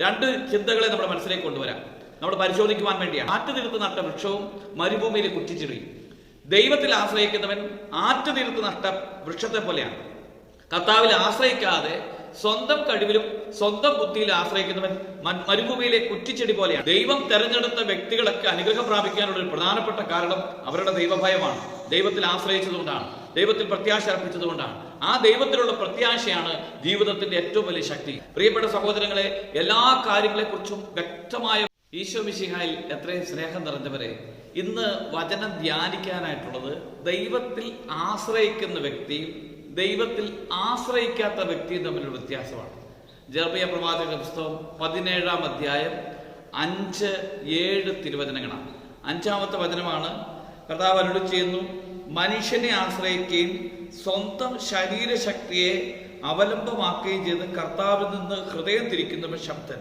രണ്ട് ചിന്തകളെ നമ്മുടെ മനസ്സിലേക്ക് കൊണ്ടുവരാം നമ്മൾ പരിശോധിക്കുവാൻ വേണ്ടിയാണ്. ആറ്റുതിരുത്ത് നട്ട വൃക്ഷവും മരുഭൂമിയിൽ കുറ്റിച്ചിടിയും ദൈവത്തിൽ ആശ്രയിക്കുന്നവൻ ആറ്റുതിരുത്ത് നട്ട വൃക്ഷത്തെ പോലെയാണ്. കർത്താവിൽ ആശ്രയിക്കാതെ സ്വന്തം കഴിവിലും സ്വന്തം ബുദ്ധിയിൽ ആശ്രയിക്കുന്നവൻ മരുഭൂമിയിലെ കുറ്റിച്ചെടി പോലെയാണ്. ദൈവം തെരഞ്ഞെടുത്ത വ്യക്തികളൊക്കെ അനുഗ്രഹം പ്രാപിക്കാനുള്ള ഒരു പ്രധാനപ്പെട്ട കാരണം അവരുടെ ദൈവഭയമാണ്. ദൈവത്തിൽ ആശ്രയിച്ചതുകൊണ്ടാണ്. ദൈവത്തിൽ പ്രത്യാശ അർപ്പിച്ചതുകൊണ്ടാണ്. ആ ദൈവത്തിലുള്ള പ്രത്യാശയാണ് ജീവിതത്തിന്റെ ഏറ്റവും വലിയ ശക്തി. പ്രിയപ്പെട്ട സഹോദരങ്ങളെ എല്ലാ കാര്യങ്ങളെക്കുറിച്ചും വ്യക്തമായ ഈശോ മിശിഹായിൽ എത്രയും സ്നേഹം നിറഞ്ഞവരെ ഇന്ന് വചനം ധ്യാനിക്കാനായിട്ടുള്ളത് ദൈവത്തിൽ ആശ്രയിക്കുന്ന വ്യക്തിയും ദൈവത്തിൽ ആശ്രയിക്കാത്ത വ്യക്തിയും തമ്മിലുള്ള വ്യത്യാസമാണ്. ജർബിയ പ്രവാചക പുസ്തകം പതിനേഴാം അധ്യായം അഞ്ച് ഏഴ് തിരുവചനങ്ങളാണ്. അഞ്ചാമത്തെ വചനമാണ് കർത്താവ് ചെയ്യുന്നു മനുഷ്യനെ ആശ്രയിക്കുകയും സ്വന്തം ശരീരശക്തിയെ അവലംബമാക്കുകയും ചെയ്ത് കർത്താവിൽ നിന്ന് ഹൃദയം തിരിക്കുന്നവൻ ശബ്ദൻ.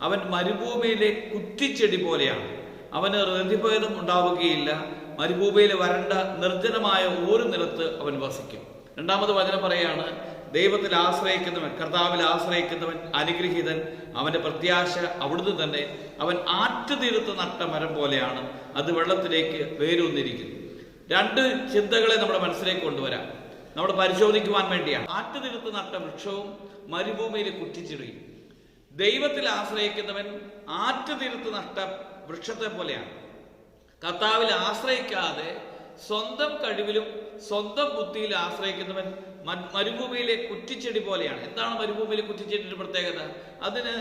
അവൻ മരുഭൂമിയിലെ കുറ്റിച്ചെടി പോലെയാണ്. അവന് ഹൃദയഭേദം ഉണ്ടാവുകയില്ല. മരുഭൂമിയിലെ വരണ്ട നിർജനമായ ഒരു നിലത്ത് അവൻ വസിക്കും. രണ്ടാമത് വചനം പറയാണ് ദൈവത്തിൽ ആശ്രയിക്കുന്നവൻ കർത്താവിൽ ആശ്രയിക്കുന്നവൻ അനുഗ്രഹീതൻ. അവന്റെ പ്രത്യാശ അവിടുന്ന് തന്നെ അവൻ ആറ്റുതീരത്ത് നട്ട മരം പോലെയാണ്. അത് വെള്ളത്തിലേക്ക് വേരൂന്നിരിക്കുന്നു. രണ്ട് ചിന്തകളെ നമ്മുടെ മനസ്സിലേക്ക് കൊണ്ടുവരാം. നമ്മൾ പരിശോധിക്കുവാൻ വേണ്ടിയാണ്. ആറ്റുതിരുത്ത് നട്ട വൃക്ഷവും മരുഭൂമിയിൽ കുറ്റിച്ചിടുകയും. ദൈവത്തിൽ ആശ്രയിക്കുന്നവൻ ആറ്റുതിരുത്ത് നട്ട വൃക്ഷത്തെ പോലെയാണ്. കർത്താവിൽ ആശ്രയിക്കാതെ സ്വന്തം കഴിവിലും സ്വന്തം ബുദ്ധിയിൽ ആശ്രയിക്കുന്നവൻ മരുഭൂമിയിലെ കുറ്റിച്ചെടി പോലെയാണ്. എന്താണ് മരുഭൂമിയിലെ കുറ്റിച്ചെടിയുടെ പ്രത്യേകത? അതിന്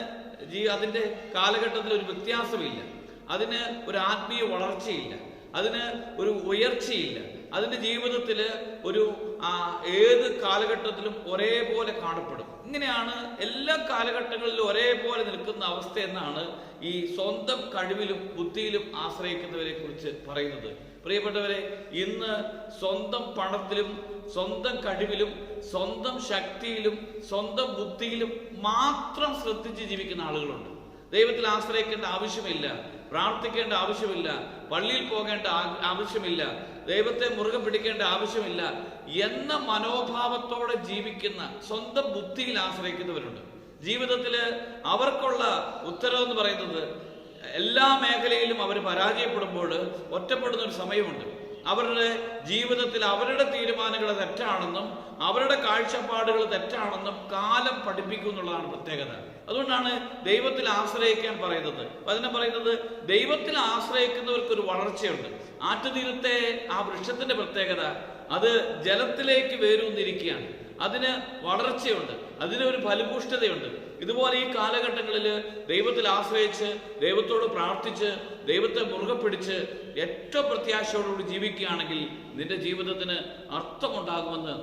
ജീ അതിന്റെ കാലഘട്ടത്തിൽ ഒരു വ്യത്യാസമില്ല. അതിന് ഒരു ആത്മീയ വളർച്ചയില്ല. അതിന് ഒരു ഉയർച്ചയില്ല. അതിന്റെ ജീവിതത്തിൽ ഒരു ഏത് കാലഘട്ടത്തിലും ഒരേപോലെ കാണപ്പെടും. ഇങ്ങനെയാണ് എല്ലാ കാലഘട്ടങ്ങളിലും ഒരേപോലെ നിൽക്കുന്ന അവസ്ഥ എന്നാണ് ഈ സ്വന്തം കഴിവിലും ബുദ്ധിയിലും ആശ്രയിക്കുന്നവരെ കുറിച്ച് പറയുന്നത്. പ്രിയപ്പെട്ടവരെ ഇന്ന് സ്വന്തം പണത്തിലും സ്വന്തം കഴിവിലും സ്വന്തം ശക്തിയിലും സ്വന്തം ബുദ്ധിയിലും മാത്രം ശ്രദ്ധിച്ച് ജീവിക്കുന്ന ആളുകളുണ്ട്. ദൈവത്തിൽ ആശ്രയിക്കേണ്ട ആവശ്യമില്ല പ്രാർത്ഥിക്കേണ്ട ആവശ്യമില്ല പള്ളിയിൽ പോകേണ്ട ആവശ്യമില്ല ദൈവത്തെ മുറുകെ പിടിക്കേണ്ട ആവശ്യമില്ല എന്ന മനോഭാവത്തോടെ ജീവിക്കുന്ന സ്വന്തം ബുദ്ധിയിൽ ആശ്രയിക്കുന്നവരുണ്ട്. ജീവിതത്തിൽ അവർക്കുള്ള ഉത്തരവ് എന്ന് പറയുന്നത് എല്ലാ മേഖലയിലും അവർ പരാജയപ്പെടുമ്പോൾ ഒറ്റപ്പെടുന്ന ഒരു സമയമുണ്ട്. അവരുടെ ജീവിതത്തിൽ അവരുടെ തീരുമാനങ്ങൾ തെറ്റാണെന്നും അവരുടെ കാഴ്ചപ്പാടുകൾ തെറ്റാണെന്നും കാലം പഠിപ്പിക്കുന്നുള്ളതാണ് പ്രത്യേകത. അതുകൊണ്ടാണ് ദൈവത്തിൽ ആശ്രയിക്കാൻ പറയുന്നത്. അതിനെ പറയുന്നത് ദൈവത്തിൽ ആശ്രയിക്കുന്നവർക്ക് ഒരു വളർച്ചയുണ്ട്. ആറ്റുതീരത്തെ ആ വൃക്ഷത്തിന്റെ പ്രത്യേകത അത് ജലത്തിലേക്ക് വേരൂന്നിരിക്കുകയാണ്. അതിന് വളർച്ചയുണ്ട്. അതിന് ഒരു ഇതുപോലെ ഈ കാലഘട്ടങ്ങളിൽ ദൈവത്തിൽ ആശ്രയിച്ച് ദൈവത്തോട് പ്രാർത്ഥിച്ച് ദൈവത്തെ മുറുകെ പിടിച്ച് ഏറ്റവും പ്രത്യാശയോടുകൂടി ജീവിക്കുകയാണെങ്കിൽ നിന്റെ ജീവിതത്തിന് അർത്ഥമുണ്ടാകുമെന്ന്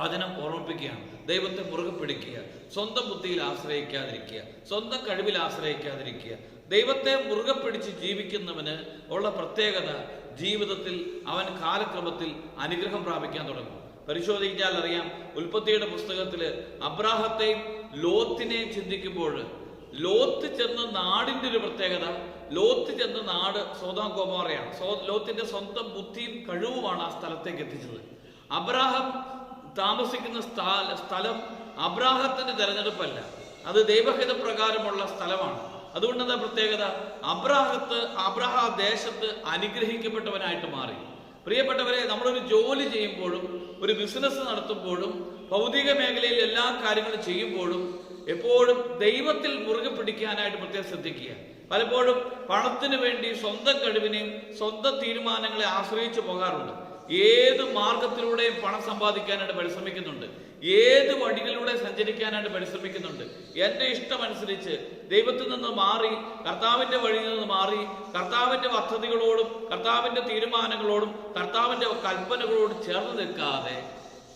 വചനം ഓർമ്മിപ്പിക്കുകയാണ്. ദൈവത്തെ മുറുകെ പിടിക്കുക സ്വന്തം ബുദ്ധിയിൽ ആശ്രയിക്കാതിരിക്കുക സ്വന്തം കഴിവിൽ ആശ്രയിക്കാതിരിക്കുക. ദൈവത്തെ മുറുകെ പിടിച്ച് ജീവിക്കുന്നവന് ഉള്ള പ്രത്യേകത ജീവിതത്തിൽ അവൻ കാലക്രമത്തിൽ അനുഗ്രഹം പ്രാപിക്കാൻ തുടങ്ങും. പരിശോധിച്ചാൽ അറിയാം ഉൽപ്പത്തിയുടെ പുസ്തകത്തിൽ അബ്രാഹത്തെയും ലോത്തിനെയും ചിന്തിക്കുമ്പോൾ ലോത്ത് ചെന്ന നാടിന്റെ ഒരു പ്രത്യേകത ലോത്ത് ചെന്ന നാട് സോതാം ഗോമോറയാണ്. സോ ലോത്തിന്റെ സ്വന്തം ബുദ്ധിയും കഴിവുമാണ് ആ സ്ഥലത്തേക്ക് എത്തിച്ചത്. അബ്രാഹം താമസിക്കുന്ന സ്ഥല അബ്രാഹത്തിന്റെ തെരഞ്ഞെടുപ്പല്ല. അത് ദൈവഹിത പ്രകാരമുള്ള സ്ഥലമാണ്. അതുകൊണ്ട് എന്താ പ്രത്യേകത? അബ്രാഹത്ത് അബ്രാഹ ദേശത്ത് അനുഗ്രഹിക്കപ്പെട്ടവനായിട്ട് മാറി. പ്രിയപ്പെട്ടവരെ നമ്മളൊരു ജോലി ചെയ്യുമ്പോഴും ഒരു ബിസിനസ് നടത്തുമ്പോഴും ഭൗതിക മേഖലയിൽ എല്ലാ കാര്യങ്ങളും ചെയ്യുമ്പോഴും എപ്പോഴും ദൈവത്തിൽ മുറുകെ പിടിക്കാനായിട്ട് പ്രത്യേകം ശ്രദ്ധിക്കുക. പലപ്പോഴും പണത്തിന് വേണ്ടി സ്വന്തം കഴിവിനെയും സ്വന്തം തീരുമാനങ്ങളെ ആശ്രയിച്ചു പോകാറുണ്ട്. ഏത് മാർഗത്തിലൂടെയും പണം സമ്പാദിക്കാനായിട്ട് പരിശ്രമിക്കുന്നുണ്ട്? ഏത് വഴികളിലൂടെ സഞ്ചരിക്കാനായിട്ട് പരിശ്രമിക്കുന്നുണ്ട്? എന്റെ ഇഷ്ടമനുസരിച്ച് ദൈവത്തിൽ നിന്ന് മാറി കർത്താവിന്റെ വഴിയിൽ നിന്ന് മാറി കർത്താവിന്റെ പദ്ധതികളോടും കർത്താവിന്റെ തീരുമാനങ്ങളോടും കർത്താവിന്റെ കൽപ്പനകളോടും ചേർന്ന് നിൽക്കാതെ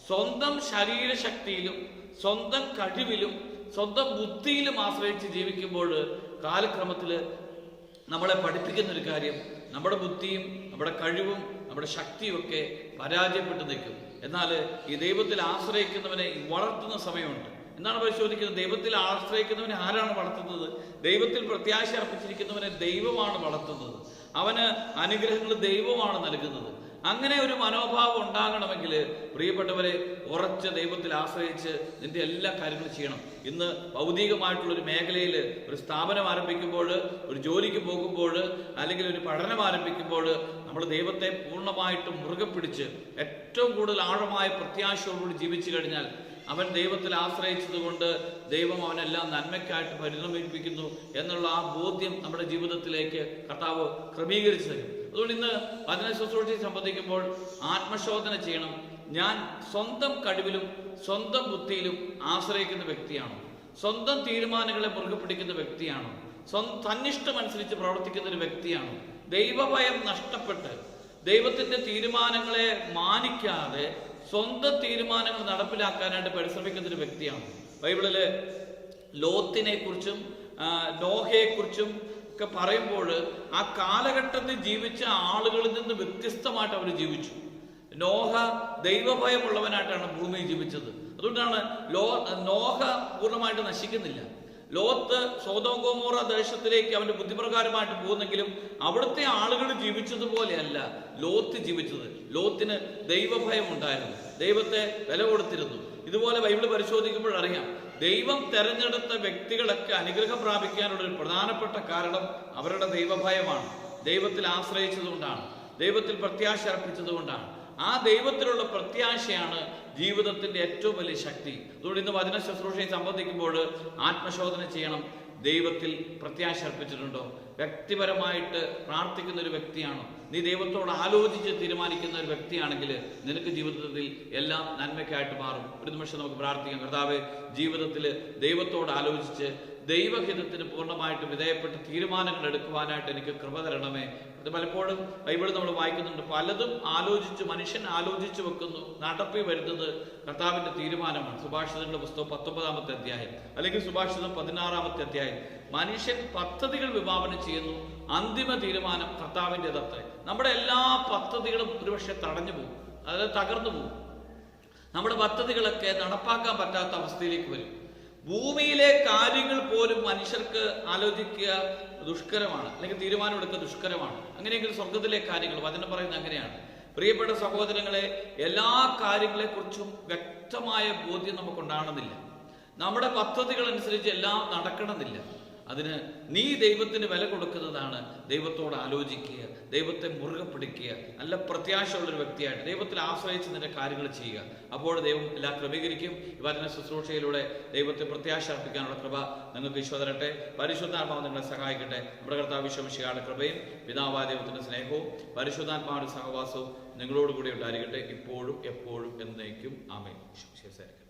സ്വന്തം ശരീരശക്തിയിലും സ്വന്തം കഴിവിലും സ്വന്തം ബുദ്ധിയിലും ആശ്രയിച്ച് ജീവിക്കുമ്പോൾ കാലക്രമത്തിൽ നമ്മളെ പഠിപ്പിക്കുന്ന ഒരു കാര്യം നമ്മുടെ ബുദ്ധിയും നമ്മുടെ കഴിവും നമ്മുടെ ശക്തിയൊക്കെ പരാജയപ്പെട്ടു നിൽക്കും. എന്നാൽ ഈ ദൈവത്തിൽ ആശ്രയിക്കുന്നവനെ വളർത്തുന്ന സമയമുണ്ട്. എന്നാണ് പരിശോധിക്കുന്നത്? ദൈവത്തിൽ ആശ്രയിക്കുന്നവനെ ആരാണ് വളർത്തുന്നത്? ദൈവത്തിൽ പ്രത്യാശ അർപ്പിച്ചിരിക്കുന്നവനെ ദൈവമാണ് വളർത്തുന്നത്. അവന് അനുഗ്രഹങ്ങൾ ദൈവമാണ് നൽകുന്നത്. അങ്ങനെ ഒരു മനോഭാവം ഉണ്ടാകണമെങ്കിൽ പ്രിയപ്പെട്ടവരെ ഉറച്ച ദൈവത്തിൽ ആശ്രയിച്ച് നിന്റെ എല്ലാ കാര്യങ്ങളും ചെയ്യണം. ഇന്ന് ഭൗതികമായിട്ടുള്ള ഒരു മേഖലയിൽ ഒരു സ്ഥാപനം ആരംഭിക്കുമ്പോൾ ഒരു ജോലിക്ക് പോകുമ്പോൾ അല്ലെങ്കിൽ ഒരു പഠനം ആരംഭിക്കുമ്പോൾ നമ്മൾ ദൈവത്തെ പൂർണമായിട്ടും മുറുകെ പിടിച്ച് ഏറ്റവും കൂടുതൽ ആഴമായ പ്രത്യാശയോടുകൂടി ജീവിച്ചു കഴിഞ്ഞാൽ അവൻ ദൈവത്തിൽ ആശ്രയിച്ചതുകൊണ്ട് ദൈവം അവനെല്ലാം നന്മയ്ക്കായിട്ട് പരിണമിപ്പിക്കുന്നു എന്നുള്ള ആ ബോധ്യം നമ്മുടെ ജീവിതത്തിലേക്ക് കർത്താവ് ക്രമീകരിച്ചു തരും. അതുകൊണ്ട് ഇന്ന് വചന ശുശ്രൂഷയെ സംബന്ധിക്കുമ്പോൾ ആത്മശോധന ചെയ്യണം. ഞാൻ സ്വന്തം കഴിവിലും സ്വന്തം ബുദ്ധിയിലും ആശ്രയിക്കുന്ന വ്യക്തിയാണോ. സ്വന്തം തീരുമാനങ്ങളെ മുറുകെ പിടിക്കുന്ന വ്യക്തിയാണോ. സ്വന്തം തന്നിഷ്ടമനുസരിച്ച് പ്രവർത്തിക്കുന്ന ഒരു വ്യക്തിയാണോ. ദൈവഭയം നഷ്ടപ്പെട്ട് ദൈവത്തിന്റെ തീരുമാനങ്ങളെ മാനിക്കാതെ സ്വന്തം തീരുമാനങ്ങൾ നടപ്പിലാക്കാനായിട്ട് പരിശ്രമിക്കുന്ന ഒരു വ്യക്തിയാണ്. ബൈബിളിൽ ലോത്തിനെ കുറിച്ചും ലോഹയെ കുറിച്ചും ഒക്കെ പറയുമ്പോൾ ആ കാലഘട്ടത്തിൽ ജീവിച്ച ആളുകളിൽ നിന്ന് വ്യത്യസ്തമായിട്ട് അവർ ജീവിച്ചു. നോഹ ദൈവഭയമുള്ളവനായിട്ടാണ് ഭൂമിയിൽ ജീവിച്ചത്. അതുകൊണ്ടാണ് ലോ നോഹ പൂർണമായിട്ട് നശിക്കുന്നില്ല. ലോത്ത് സോതോകോമോറ ദേശത്തിലേക്ക് അവന്റെ ബുദ്ധിപ്രകാരമായിട്ട് പോകുന്നെങ്കിലും അവിടുത്തെ ആളുകൾ ജീവിച്ചതുപോലെയല്ല ലോത്ത് ജീവിച്ചത്. ലോത്തിന് ദൈവഭയം ഉണ്ടായിരുന്നു ദൈവത്തെ വില കൊടുത്തിരുന്നു. ഇതുപോലെ ബൈബിൾ പരിശോധിക്കുമ്പോൾ അറിയാം. ദൈവം തെരഞ്ഞെടുത്ത വ്യക്തികളൊക്കെ അനുഗ്രഹം പ്രാപിക്കാനുള്ള ഒരു പ്രധാനപ്പെട്ട കാരണം അവരുടെ ദൈവഭയമാണ്. ദൈവത്തിൽ ആശ്രയിച്ചതുകൊണ്ടാണ്. ദൈവത്തിൽ പ്രത്യാശ അർപ്പിച്ചതുകൊണ്ടാണ്. ആ ദൈവത്തിലുള്ള പ്രത്യാശയാണ് ജീവിതത്തിന്റെ ഏറ്റവും വലിയ ശക്തി. അതുകൊണ്ട് ഇന്ന് വചന ശുശ്രൂഷയെ സംബന്ധിക്കുമ്പോൾ ആത്മശോധന ചെയ്യണം. ദൈവത്തിൽ പ്രത്യാശ അർപ്പിച്ചിട്ടുണ്ടോ? വ്യക്തിപരമായിട്ട് പ്രാർത്ഥിക്കുന്ന ഒരു വ്യക്തിയാണോ? നീ ദൈവത്തോട് ആലോചിച്ച് തീരുമാനിക്കുന്ന ഒരു വ്യക്തിയാണെങ്കിൽ നിനക്ക് ജീവിതത്തിൽ എല്ലാം നന്മയ്ക്കായിട്ട് മാറും. ഒരു നിമിഷം നമുക്ക് പ്രാർത്ഥിക്കാം. കർത്താവ് ജീവിതത്തിൽ ദൈവത്തോട് ആലോചിച്ച് ദൈവഹിതത്തിന് പൂർണമായിട്ട് വിധേയപ്പെട്ട് തീരുമാനങ്ങൾ എടുക്കുവാനായിട്ട് എനിക്ക് കൃപ തരണമേ. അത് പലപ്പോഴും ബൈബിൾ നമ്മൾ വായിക്കുന്നുണ്ട്. പലതും ആലോചിച്ച് മനുഷ്യൻ ആലോചിച്ച് വെക്കുന്നു. നടപ്പി വരുന്നത് കർത്താവിന്റെ തീരുമാനമാണ്. സുഭാഷിതങ്ങളുടെ പുസ്തകം പത്തൊമ്പതാമത്തെ അധ്യായം അല്ലെങ്കിൽ സുഭാഷിതം പതിനാറാമത്തെ അധ്യായം. മനുഷ്യൻ പദ്ധതികൾ വിഭാവനം ചെയ്യുന്നു. അന്തിമ തീരുമാനം കർത്താവിന്റെതത്രേ നമ്മുടെ എല്ലാ പദ്ധതികളും ഒരുപക്ഷെ തടഞ്ഞു പോകും. അതായത് തകർന്നു പോകും. നമ്മുടെ പദ്ധതികളൊക്കെ നടപ്പാക്കാൻ പറ്റാത്ത അവസ്ഥയിലേക്ക് വരും. ഭൂമിയിലെ കാര്യങ്ങൾ പോലും മനുഷ്യർക്ക് ആലോചിക്കുക ദുഷ്കരമാണ് അല്ലെങ്കിൽ തീരുമാനമെടുക്കുക ദുഷ്കരമാണ്. അങ്ങനെയെങ്കിൽ സ്വർഗത്തിലെ കാര്യങ്ങൾ വചനം പറയുന്നത് അങ്ങനെയാണ്. പ്രിയപ്പെട്ട സഹോദരങ്ങളെ എല്ലാ കാര്യങ്ങളെക്കുറിച്ചും വ്യക്തമായ ബോധ്യം നമുക്കുണ്ടാകണമെന്നില്ല. നമ്മുടെ പദ്ധതികൾ അനുസരിച്ച് എല്ലാം നടക്കണമെന്നില്ല. അതിന് നീ ദൈവത്തിന് വില കൊടുക്കുന്നതാണ് ദൈവത്തോട് ആലോചിക്കുക ദൈവത്തെ മുറുകെ പിടിക്കുക നല്ല പ്രത്യാശയുള്ളൊരു വ്യക്തിയായിട്ട് ദൈവത്തിൽ ആശ്രയിച്ച് നിന്റെ കാര്യങ്ങൾ ചെയ്യുക. അപ്പോൾ ദൈവം എല്ലാം ക്രമീകരിക്കും. വചന ശുശ്രൂഷയിലൂടെ ദൈവത്തെ പ്രത്യാശ അർപ്പിക്കാനുള്ള കൃപ നിങ്ങൾക്ക് ഈശോ തരട്ടെ. പരിശുദ്ധാത്മാവ് നിങ്ങളെ സഹായിക്കട്ടെ. നമ്മുടെ കർത്താവ് വിശ്വമിശിയുടെ കൃപയും പിതാവായ ദൈവത്തിന്റെ സ്നേഹവും പരിശുദ്ധാത്മാവിന്റെ സഹവാസവും നിങ്ങളോടുകൂടി ഉണ്ടായിരിക്കട്ടെ. ഇപ്പോഴും എപ്പോഴും എന്നേക്കും. ആമേ ശരി